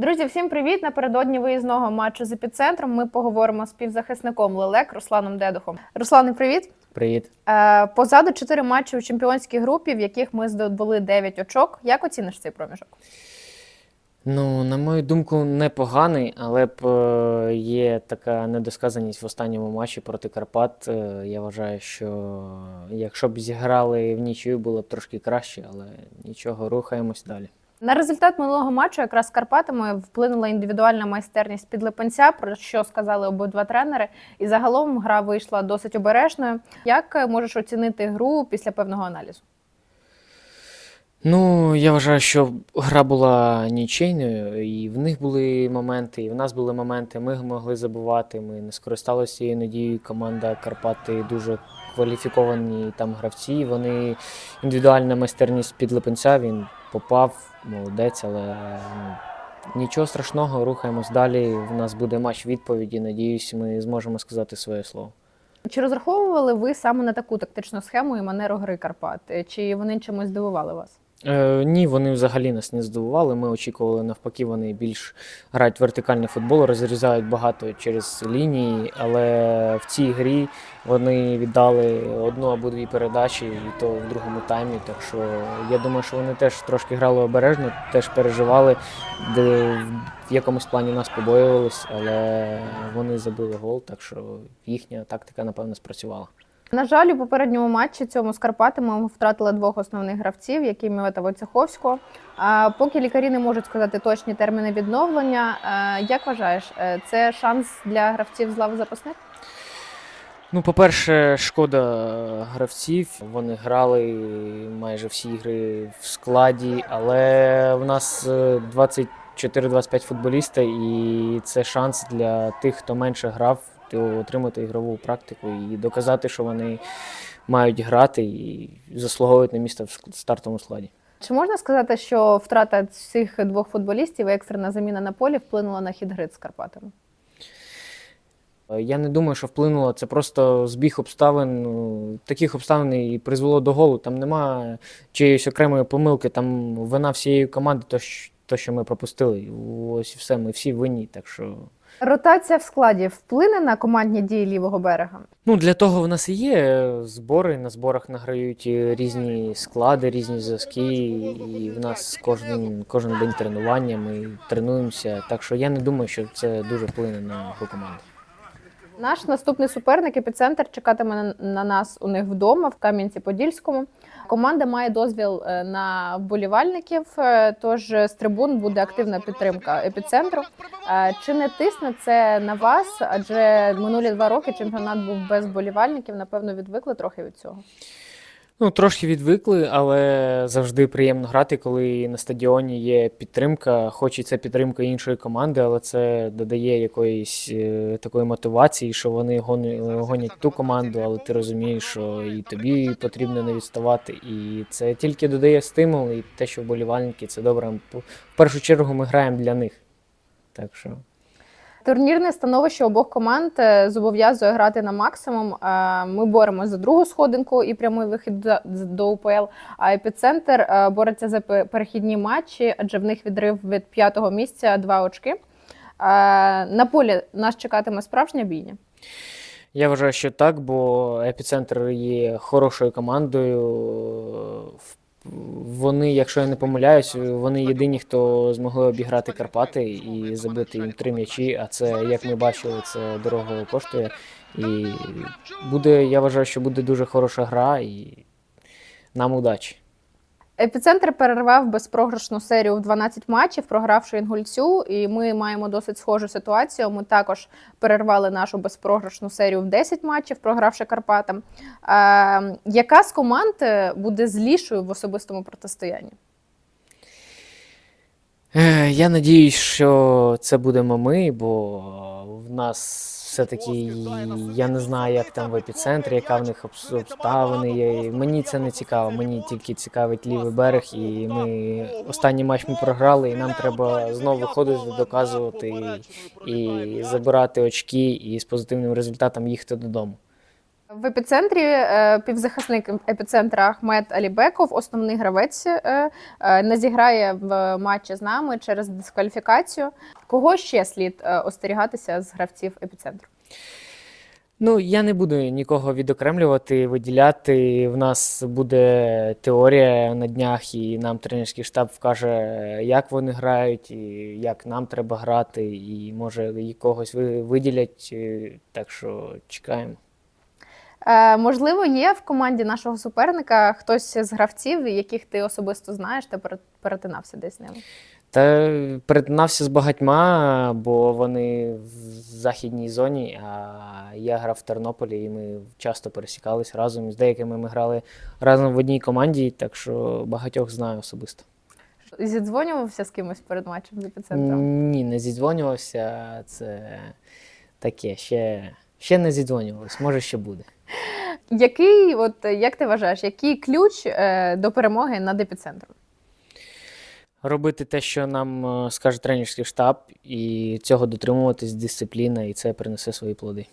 Друзі, всім привіт! Напередодні виїзного матчу з епіцентром ми поговоримо з півзахисником Лелек Русланом Дедухом. Руслане, привіт! Привіт. Е, позаду чотири матчі у чемпіонській групі, в яких ми здобули 9 очок. Як оціниш цей проміжок? Ну, на мою думку, непоганий, але б е, є така недосказаність в останньому матчі проти Карпат. Е, Я вважаю, що якщо б зіграли в нічию, було б трошки краще, але нічого, рухаємось далі. На результат минулого матчу якраз з Карпатами вплинула індивідуальна майстерність підлипенця, про що сказали обидва тренери. І загалом гра вийшла досить обережною. Як е, можеш оцінити гру після певного аналізу? Ну, я вважаю, що гра була нічийною, і в них були моменти, і в нас були моменти. Ми могли забувати. Ми не скористалися цією надією. Команда Карпати дуже кваліфіковані там гравці. Вони індивідуальна майстерність під Липенця, Він попав, молодець, але ну, нічого страшного, рухаємось далі. В нас буде матч відповіді. Надіюсь, ми зможемо сказати своє слово. Чи розраховували ви саме на таку тактичну схему і манеру гри Карпат? Чи вони чимось здивували вас? Е, ні, вони взагалі нас не здивували. Ми очікували навпаки, вони більш грають вертикальний футбол, розрізають багато через лінії, але в цій грі вони віддали одну або дві передачі, і то в другому таймі. Так що я думаю, що вони теж трошки грали обережно, теж переживали, де в якомусь плані нас побоювались, але вони забили гол, так що їхня тактика, напевно, спрацювала. На жаль, у попередньому матчі цьому з Карпатами ми втратили двох основних гравців, Якимєва та Войцеховського. Поки лікарі не можуть сказати точні терміни відновлення, е, як вважаєш, е, це шанс для гравців з лави запасних? Ну, по-перше, шкода гравців. Вони грали майже всі ігри в складі, але в нас е, 24-25 футболіста, і це шанс для тих, хто менше грав, отримати ігрову практику і доказати, що вони мають грати і заслуговують на місце в стартовому складі. Чи можна сказати, що втрата цих двох футболістів і екстрена заміна на полі вплинула на хід гри з Карпатами? Я не думаю, що вплинуло. Це просто збіг обставин. ну, Таких обставин і призвело до голу. Там немає чиєїсь окремої помилки, там вина всієї команди, то, що ми пропустили. Ось і все, ми всі винні. Так що. Ротація в складі вплине на командні дії лівого берега? Ну, для того в нас і є збори. На зборах награють різні склади, різні зв'язки. І в нас кожен, кожен день тренування, ми тренуємося. Так що я не думаю, що це дуже вплине на гру команди. Наш наступний суперник епіцентр чекатиме на- на нас у них вдома в Кам'янці-Подільському. Команда має дозвіл е, на вболівальників, е, тож з трибун буде активна підтримка епіцентру. Е, Чи не тисне це на вас? Адже минулі два роки чемпіонат був без вболівальників. Напевно, відвикли трохи від цього. Ну, трошки відвикли, але завжди приємно грати, коли на стадіоні є підтримка. Хоч і це підтримка іншої команди, але це додає якоїсь е, такої мотивації, що вони гони- гонять ту команду, але ти розумієш, що і тобі потрібно не відставати. І це тільки додає стимул, і те, що вболівальники, це добре. В першу чергу ми граємо для них. Так що. Турнірне становище обох команд е, зобов'язує грати на максимум. Е, Ми боремося за другу сходинку і прямий вихід до- УПЛ. А епіцентр е, бореться за перехідні матчі, адже в них відрив від п'ятого місця два очки. На полі нас чекатиме справжня бійня. Я вважаю, що так, бо епіцентр є хорошою командою. В- Вони, якщо я не помиляюсь, вони єдині, хто змогли обіграти Карпати і забити їм три м'ячі. А це, як ми бачили, це дорого коштує. І буде, я вважаю, що буде дуже хороша гра і нам удачі. Епіцентр перервав безпрограшну серію в 12 матчів, програвши інгульцю, і ми маємо досить схожу ситуацію. Ми також перервали нашу безпрограшну серію в 10 матчів, програвши Карпатам. Е, яка з команд е, буде злішою в особистому протистоянні? Е, Я надіюсь, що це будемо ми, бо в нас все-таки я не знаю, як там в епіцентрі, яка в них обс- обставини є. Мені це не цікаво. Мені тільки цікавить лівий берег, і ми останній матч ми програли, і нам треба знову виходити, доказувати і забирати очки, і з позитивним результатом їхати додому. В епіцентрі е, півзахисник епіцентра Ахмед Алібеков, основний гравець, е, е, не зіграє в матчі з нами через дискваліфікацію. Кого ще слід остерігатися з гравців епіцентру? Ну, я не буду нікого відокремлювати, виділяти. В нас буде теорія на днях, і нам тренерський штаб вкаже, як вони грають, і як нам треба грати, і може і когось ви- виділять. Так що чекаємо. Е, можливо, є в команді нашого суперника хтось з гравців, яких ти особисто знаєш та перетинався десь з ними. Та перетинався з багатьма, бо вони в західній зоні, а я грав в Тернополі, і ми часто пересікались разом. З деякими ми грали разом в одній команді, так що багатьох знаю особисто. Зідзвонювався з кимось перед матчем з епіцентром? Ні, не зідзвонювався. Це таке, ще, ще не зідзвонювався, може ще буде. Який, от як ти вважаєш, який ключ е, до перемоги над епіцентром? Робити те, що нам е, скаже тренерський штаб, і цього дотримуватись дисципліна, і це принесе свої плоди.